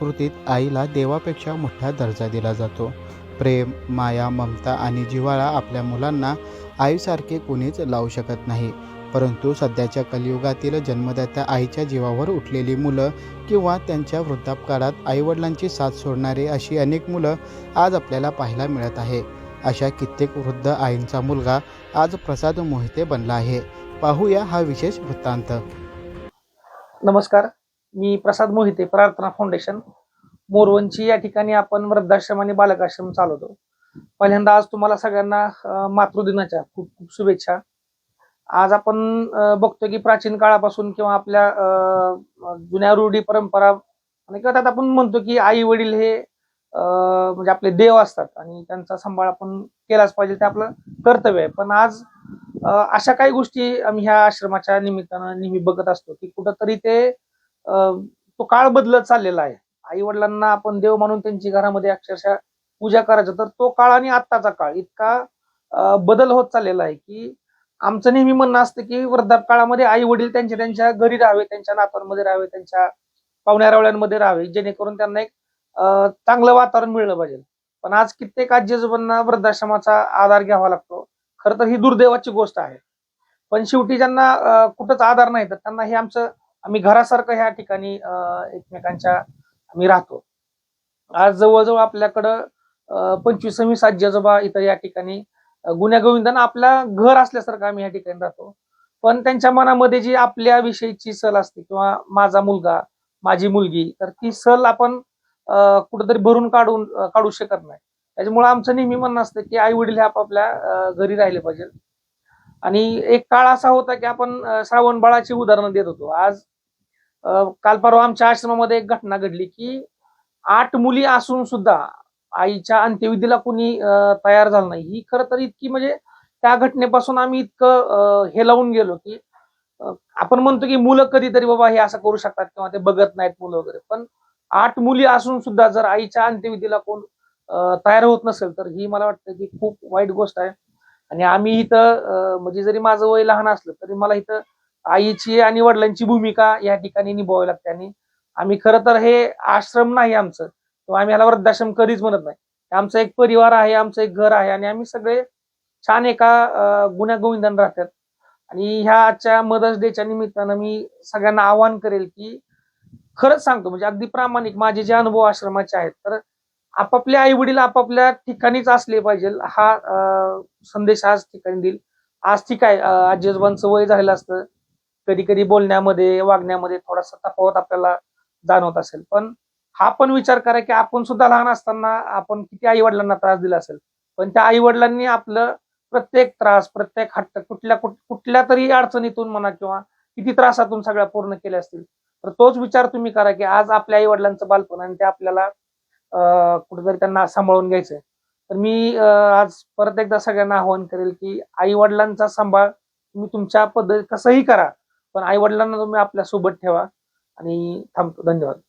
कृतीत आईला देवापेक्षा मोठा दर्जा दिला जातो. प्रेम माया ममता आणि जिव्हाळा आपल्या मुलांना आईसारखे कोणीच लावू शकत नाही. परंतु सध्याच्या कलियुगातील जन्मदात्या आईच्या जीवावर उठलेली मुलं किंवा त्यांच्या वृद्धापकाळात आईवडिलांची साथ सोडणारे अशी अनेक मुलं आज आपल्याला पाहायला मिळत आहे. अशा कित्येक वृद्ध आईंचा मुलगा आज प्रसाद मोहिते बनला आहे. पाहूया हा विशेष वृत्तांत. नमस्कार. मी प्रसाद मोहिते प्रार्थना फाउंडेशन मोरवंची या ठिकाणी आपण वृद्धाश्रम आणि बालकाश्रम चालवतो. पहिल्यांदा आज तुम्हाला सगळ्यांना मातृदिनाच्या खूप खूप शुभेच्छा. आज आपण बघतो की प्राचीन काळापासून किंवा आपल्या जुन्या रूढी परंपरा आणि किंवा त्यात आपण म्हणतो की आई वडील हे म्हणजे आपले देव असतात आणि त्यांचा सांभाळ आपण केलाच पाहिजे ते आपलं कर्तव्य आहे. पण आज अशा काही गोष्टी आम्ही ह्या आश्रमाच्या निमित्तानं नेहमी बघत असतो की कुठंतरी ते तो काळ बदलत चाललेला आहे. आई वडिलांना आपण देव मानून त्यांची घरामध्ये अक्षरशः पूजा करायचं तर तो काळ आणि आत्ताचा काळ इतका बदल होत चाललेला आहे की आमचं नेहमी म्हणणं असतं की वृद्धापकाळामध्ये आई वडील त्यांच्या त्यांच्या घरी राहावे त्यांच्या नातांमध्ये राहावे त्यांच्या पाहुण्यारावळ्यांमध्ये राहावे जेणेकरून त्यांना एक चांगलं वातावरण मिळलं पाहिजे. पण आज कित्येक आजी आजोबांना वृद्धाश्रमाचा आधार घ्यावा लागतो. खरं तर ही दुर्दैवाची गोष्ट आहे. पण शेवटी ज्यांना कुठंच आधार नाही तर त्यांना हे आमचं आम्ही घरासारखं ह्या ठिकाणी एकमेकांच्या आम्ही राहतो. आज जवळजवळ आपल्याकडं पंचवीसवी सात जजोबा इथं या ठिकाणी अं, आपल्या आपला घर असल्यासारखं आम्ही या ठिकाणी राहतो. पण त्यांच्या मनामध्ये जी आपल्या विषयीची सल असते किंवा माझा मुलगा माझी मुलगी तर ती सल आपण कुठेतरी कुठंतरी भरून काढून काढू शकत नाही. त्याच्यामुळे आमचं नेहमी म्हणणं असतं की आई वडील हे आपापल्या घरी राहिले पाहिजे आणि एक काळ असा होता की आपण श्रावण बाळाची उदाहरणं देत होतो. आज काल परवा आमच्या आश्रमामध्ये एक घटना घडली की आठ मुली असून सुद्धा आईच्या अंत्यविधीला कुणी तयार झालं नाही. ही खरं तर इतकी म्हणजे त्या घटनेपासून आम्ही इतकं हे लावून गेलो की आपण म्हणतो की मुलं कधीतरी बाबा हे असं करू शकतात किंवा ते बघत नाहीत मुलं वगैरे. पण आठ मुली असून सुद्धा जर आईच्या अंत्यविधीला कोण तयार होत नसेल तर ही मला वाटतं की खूप वाईट गोष्ट आहे. आणि आम्ही इथं म्हणजे जरी माझं वय लहान असलं तरी मला इथं आईची आणि वडिलांची भूमिका या ठिकाणी निभावावी लागते. आणि आम्ही खरं तर हे आश्रम नाही आमचं. किंवा आम्ही ह्याला वृद्धाश्रम कधीच म्हणत नाही. आमचा एक परिवार आहे आमचं एक घर आहे आणि आम्ही सगळे छान एका अं, गुण्यागोविंदान राहतात. आणि ह्या आजच्या मदर्स डेच्या निमित्तानं मी सगळ्यांना आवाहन करेल की खरंच सांगतो म्हणजे अगदी प्रामाणिक माझे जे अनुभव आश्रमाचे आहेत तर आपापले आई वडील आपापल्या ठिकाणीच असले पाहिजे हा संदेश आज ठिकाणी देईल. आज ठीक आहे आजी आजोबांचं वय झालेलं असतं. कधी कधी बोलण्यामध्ये वागण्यामध्ये थोडासा तफावत आपल्याला जाणवत असेल. पण हा पण विचार करा की आपण सुद्धा लहान असताना आपण किती आई वडिलांना त्रास दिला असेल. पण त्या आई वडिलांनी आपलं प्रत्येक त्रास प्रत्येक हट्ट कुठल्या कुठ- कुठल्या तरी अडचणीतून म्हणा किंवा किती त्रासातून सगळ्या पूर्ण केल्या असतील. तर तोच विचार तुम्ही करा की आज आपल्या आई वडिलांचं बालपण आणि ते आपल्याला कुठेतरी त्यांना सांभाळून घ्यायचंय. तर मी आज परत एकदा सगळ्यांना आवाहन करेल की आई वडिलांचा सांभाळ तुम्ही तुमच्या पद्धती कसंही करा. पण आई वडिलांना तुम्ही आपल्यासोबत ठेवा आणि थांबतो. धन्यवाद.